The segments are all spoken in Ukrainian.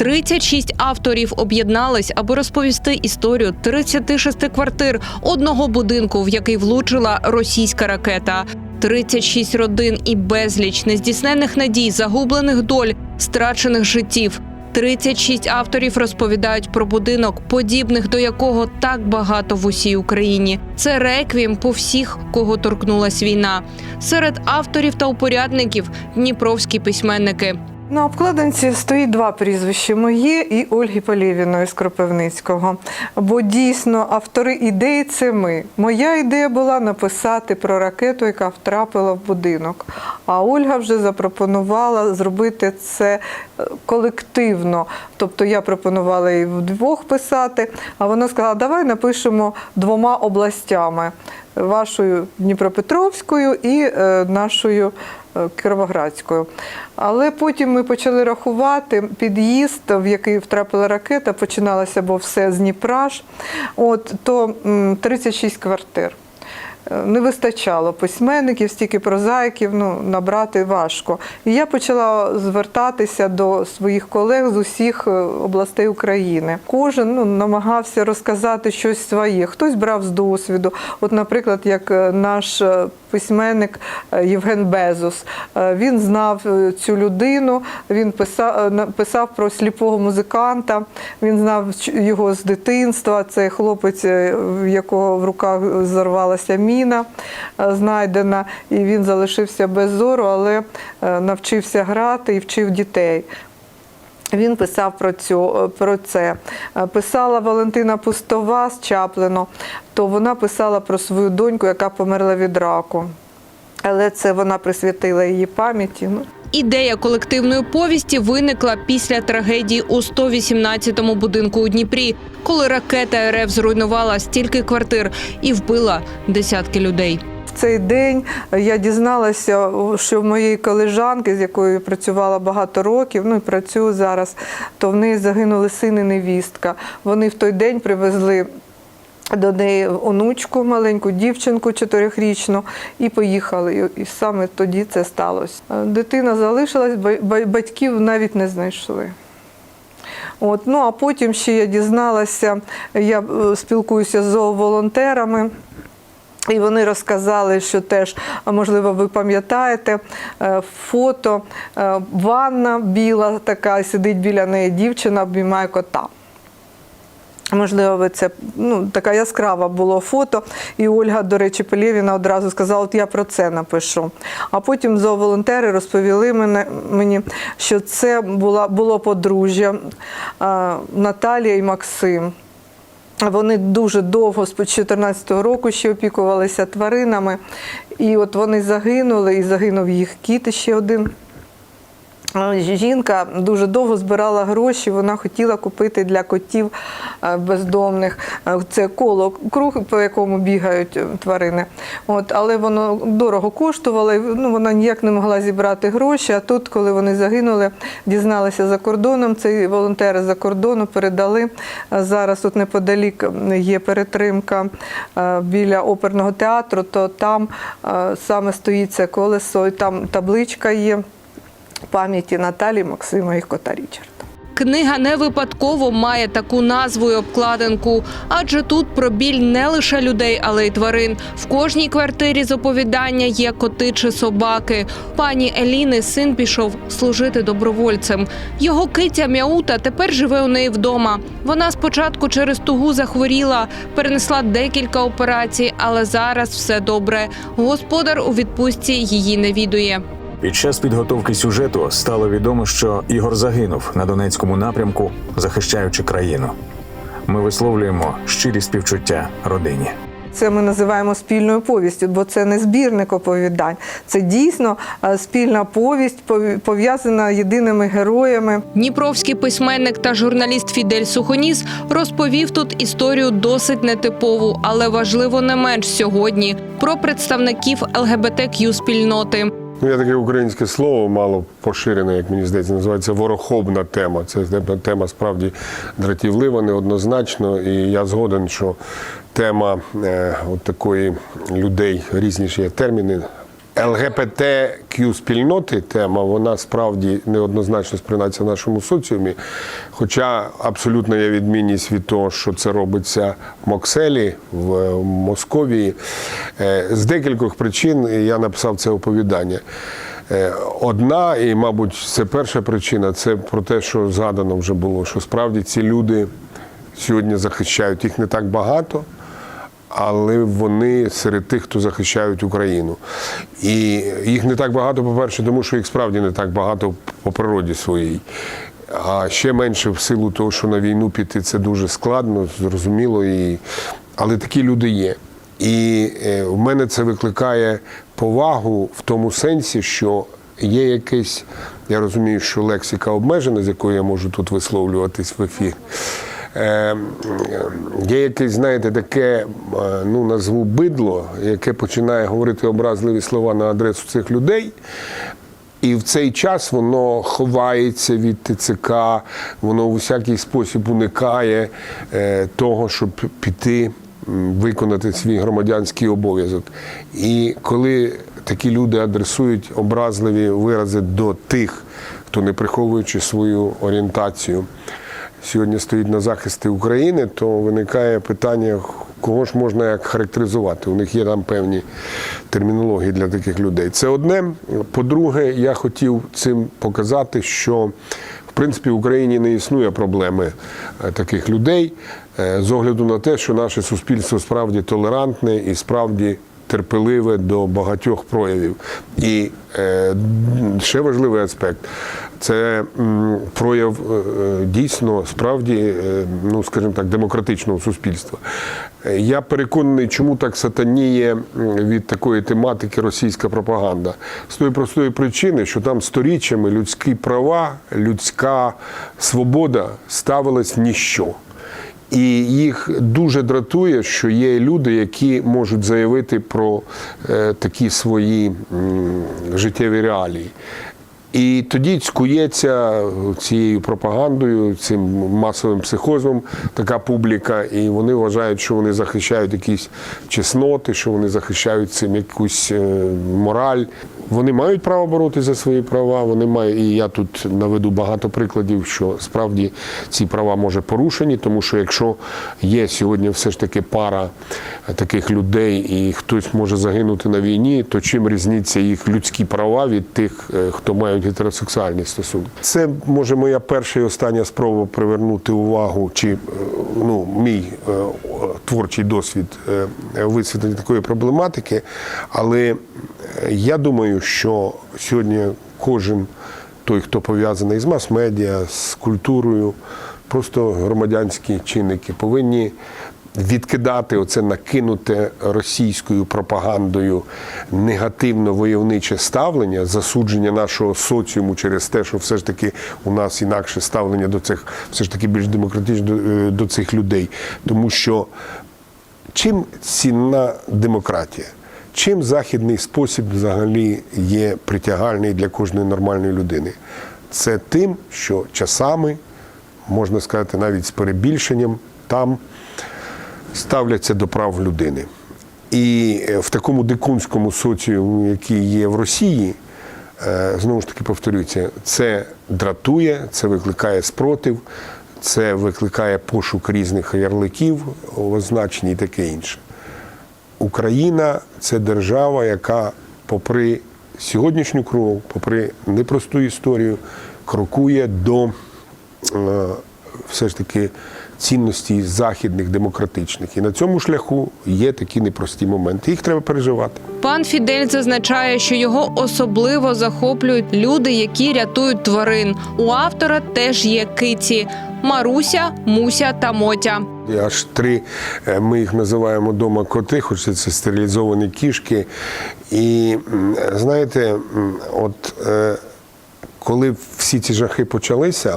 36 авторів об'єднались, аби розповісти історію 36 квартир одного будинку, в який влучила російська ракета. 36 родин і безліч нездійсненних надій, загублених доль, страчених життів. 36 авторів розповідають про будинок, подібних до якого так багато в усій Україні. Це реквієм по всіх, кого торкнулась війна. Серед авторів та упорядників дніпровські письменники. На обкладинці стоїть два прізвища моє і Ольги Полєвіної з Кропивницького. Бо дійсно автори ідеї це ми. Моя ідея була написати про ракету, яка втрапила в будинок. А Ольга вже запропонувала зробити це е, колективно. Тобто я пропонувала їй вдвох писати, а вона сказала, давай напишемо двома областями. Вашою Дніпропетровською і е, нашою Кіровоградською. Але потім ми почали рахувати під'їзд, в який втрапила ракета, починалося, бо все з Дніпра ж. От, то 36 квартир. Не вистачало письменників, стільки прозаїків, ну, набрати важко. І я почала звертатися до своїх колег з усіх е, областей України. Кожен ну, намагався розказати щось своє. Хтось брав з досвіду. От, наприклад, як е, наш е, письменник Євген Безос. Е, Він знав цю людину, він писав, писав про сліпого музиканта, він знав його з дитинства. Це хлопець, в якого в руках зарвалася міна е, знайдена, і він залишився без зору, але е, навчився грати і вчив дітей. Він писав про цю про це. Е, Писала Валентина Пустова з Чаплино, то вона писала про свою доньку, яка померла від раку. Але це вона присвятила її пам'яті. Ідея колективної повісті виникла після трагедії у 118-му будинку у Дніпрі, коли ракета РФ зруйнувала стільки квартир і вбила десятки людей. В цей день я дізналася, що в моєї колежанки, з якою я працювала багато років, ну і працюю зараз, то в неї загинули син і невістка. Вони в той день привезли. До неї онучку, маленьку дівчинку чотирьохрічну, і поїхали. І- саме тоді це сталося. Е, Дитина залишилась, ба- ба- батьків навіть не знайшли. От, ну а потім ще я дізналася, я е, спілкуюся з зооволонтерами. І вони розказали, що теж, можливо, ви пам'ятаєте, е, фото, ванна біла така, сидить біля неї дівчина, обіймає кота. Можливо, це ну, така яскрава було фото. І Ольга, до речі, Пелєвіна одразу сказала, от я про це напишу. А потім зооволонтери розповіли мене, мені, що це була, було подружжя е, Наталія і Максим. Вони дуже довго, з 2014 року, ще опікувалися тваринами. І от вони загинули, і загинув їх кіт ще один. Жінка дуже довго збирала гроші, вона хотіла купити для котів е, бездомних е, це коло круг, по якому бігають е, тварини. От, але воно дорого коштувало, ну, вона ніяк не могла зібрати гроші. А тут, коли вони загинули, дізналися за кордоном, цей волонтери за кордону передали. Зараз тут неподалік є перетримка біля оперного театру, то там саме стоїть це колесо, і там табличка є пам'яті Наталі, Максима і кота Річарда. Книга не випадково має таку назву і обкладинку, адже тут про біль не лише людей, але й тварин. В кожній квартирі з оповідання є коти чи собаки. Пані Еліни син пішов служити добровольцем. Його киця Мяута тепер живе у неї вдома. Вона спочатку через тугу захворіла, перенесла декілька операцій, але зараз все добре. Господар у відпустці її не відує. Під час підготовки сюжету стало відомо, що Ігор загинув на Донецькому напрямку, захищаючи країну. Ми висловлюємо щирі співчуття родині. Це ми називаємо спільною повістю, бо це не збірник оповідань. Це дійсно е, спільна повість, пові- пов'язана єдиними героями. Дніпровський письменник та журналіст Фідель Сухоніс розповів тут історію досить нетипову, але важливо не менш сьогодні про представників ЛГБТQ спільноти. Ну, є таке українське слово, мало поширене, як мені здається, називається ворохобна тема. Це тема- справді дратівлива, неоднозначно. І я згоден, що тема е, от такої людей, різні ж є терміни, ЛГБТQ спільноти тема, вона справді неоднозначно сприймається в нашому соціумі. Хоча абсолютно є відмінність від того, що це робиться в Мокселі, в Московії. Е, З декількох причин я написав це оповідання. Е, Одна, і, мабуть, це перша причина, це про те, що згадано вже було, що справді ці люди сьогодні захищають їх не так багато але вони серед тих, хто захищають Україну. І їх не так багато, по-перше, тому що їх справді не так багато по природі своїй. А ще менше в силу того, що на війну піти це дуже складно, зрозуміло, і... але такі люди є. І е, в мене це викликає повагу в тому сенсі, що є якесь, я розумію, що лексика обмежена, з якою я можу тут висловлюватись в ефірі. Е, Є якесь, знаєте, таке, е, ну назву бидло, яке починає говорити образливі слова на адресу цих людей. І в цей час воно ховається від ТЦК, воно у всякий спосіб уникає е, того, щоб піти виконати свій громадянський обов'язок. І коли такі люди адресують образливі вирази до тих, хто не приховуючи свою орієнтацію, сьогодні стоїть на захисті України, то виникає питання, кого ж можна як характеризувати. У них є там певні термінології для таких людей. Це одне. По-друге, я хотів цим показати, що в принципі в Україні не існує проблеми е, таких людей е, з огляду на те, що наше суспільство справді толерантне і справді терпеливе до багатьох проявів. І е, ще важливий аспект це прояв е, дійсно справді, е, ну скажімо так, демократичного суспільства. Я переконаний, чому так сатаніє від такої тематики російська пропаганда. З тої простої причини, що там сторіччями людські права, людська свобода ставилась в ніщо. І їх дуже дратує, що є люди, які можуть заявити про е, такі свої життєві реалії. І тоді цькується цією пропагандою, цим масовим психозом така публіка, і вони вважають, що вони захищають якісь чесноти, що вони захищають цим якусь е, мораль. Вони мають право боротися за свої права. Вони мають, і я тут наведу багато прикладів, що справді ці права може порушені, тому що якщо є сьогодні все ж таки пара таких людей, і хтось може загинути на війні, то чим різниця їх людські права від тих, е, хто мають гетеросексуальні стосунки? Це може моя перша і остання спроба привернути увагу, чи е, ну мій е, творчий досвід е, висвітлення такої проблематики, але я думаю, що сьогодні кожен той, хто пов'язаний з мас-медіа, з культурою, просто громадянські чинники повинні відкидати оце накинуте російською пропагандою негативно войовниче ставлення, засудження нашого соціуму через те, що все ж таки у нас інакше ставлення до цих, все ж таки більш демократично е, до цих людей. Тому що чим цінна демократія? Чим західний спосіб взагалі є притягальний для кожної нормальної людини? Це тим, що часами, можна сказати, навіть з перебільшенням, там ставляться до прав людини. І е, в такому дикунському соціумі, який є в Росії, е, знову ж таки повторюється, це дратує, це викликає спротив, це викликає пошук різних ярликів, означень і таке інше. Україна це держава, яка, попри сьогоднішню кров, попри непросту історію, крокує до е, все ж таки цінностей західних демократичних. І на цьому шляху є такі непрості моменти. Їх треба переживати. Пан Фідель зазначає, що його особливо захоплюють люди, які рятують тварин. У автора теж є киці: Маруся, Муся та Мотя. Аж три, е, ми їх називаємо дома коти, хоч це стерилізовані кішки. І знаєте, от е, коли всі ці жахи почалися,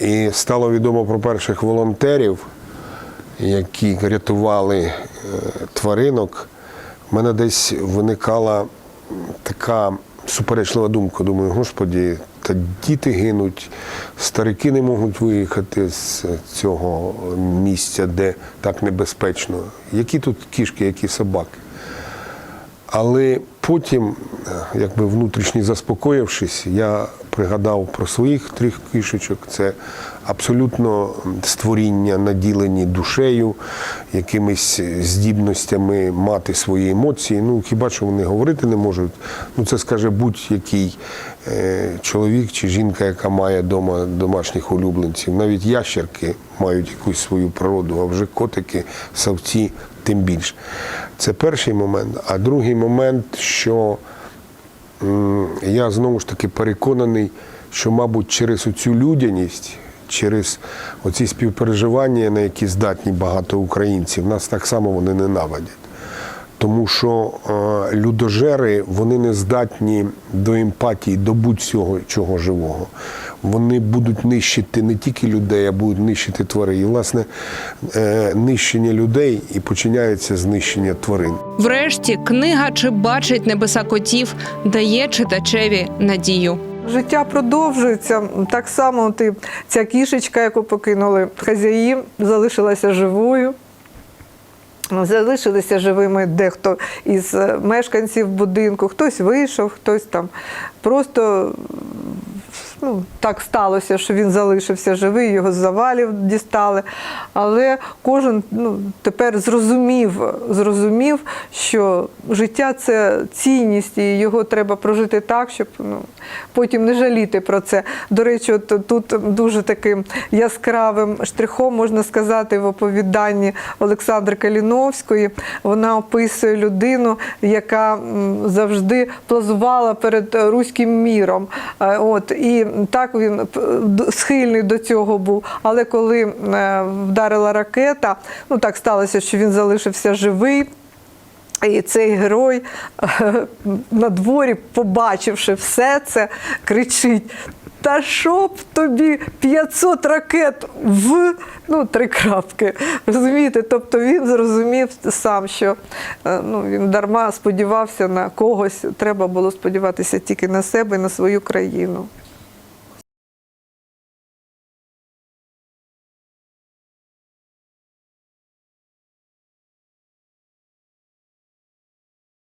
і стало відомо про перших волонтерів, які рятували е, тваринок, в мене десь виникала така суперечлива думка. Думаю, господі, та діти гинуть, старики не можуть виїхати з цього місця, де так небезпечно. Які тут кішки, які собаки? Але потім, е, якби внутрішньо заспокоївшись, я пригадав про своїх трьох кішечок. Це абсолютно створіння, наділені душею, якимись здібностями мати свої емоції. Ну, хіба що вони говорити не можуть. Ну, це скаже будь-який е, чоловік чи жінка, яка має дома домашніх улюбленців. Навіть ящерки мають якусь свою природу, а вже котики, савці тим більше. Це перший момент. А другий момент, що я знову ж таки переконаний, що, мабуть, через оцю людяність, через оці співпереживання, на які здатні багато українців, нас так само вони ненавидять. Тому що е, людожери вони не здатні до емпатії, до будь-чого чого живого. Вони будуть нищити не тільки людей, а будуть нищити тварин. І, власне, е, нищення людей і починається знищення тварин. Врешті книга чи бачить небеса котів дає читачеві надію. Життя продовжується. Так само ти, ця кішечка, яку покинули хазяї, залишилася живою. Залишилися живими дехто із е, мешканців будинку, хтось вийшов, хтось там просто ну, так сталося, що він залишився живий, його з завалів дістали. Але кожен ну, тепер зрозумів, зрозумів, що життя це цінність, і його треба прожити так, щоб ну, потім не жаліти про це. До речі, от тут дуже таким яскравим штрихом можна сказати в оповіданні Олександри Каліновської. Вона описує людину, яка завжди плазувала перед руським міром. Е, От, і так він схильний до цього був. Але коли е, вдарила ракета, ну так сталося, що він залишився живий. І цей герой е, на дворі, побачивши все це, кричить: Та щоб тобі 500 ракет в ну, три крапки. Розумієте? Тобто він зрозумів сам, що е, ну, він дарма сподівався на когось. Треба було сподіватися тільки на себе і на свою країну.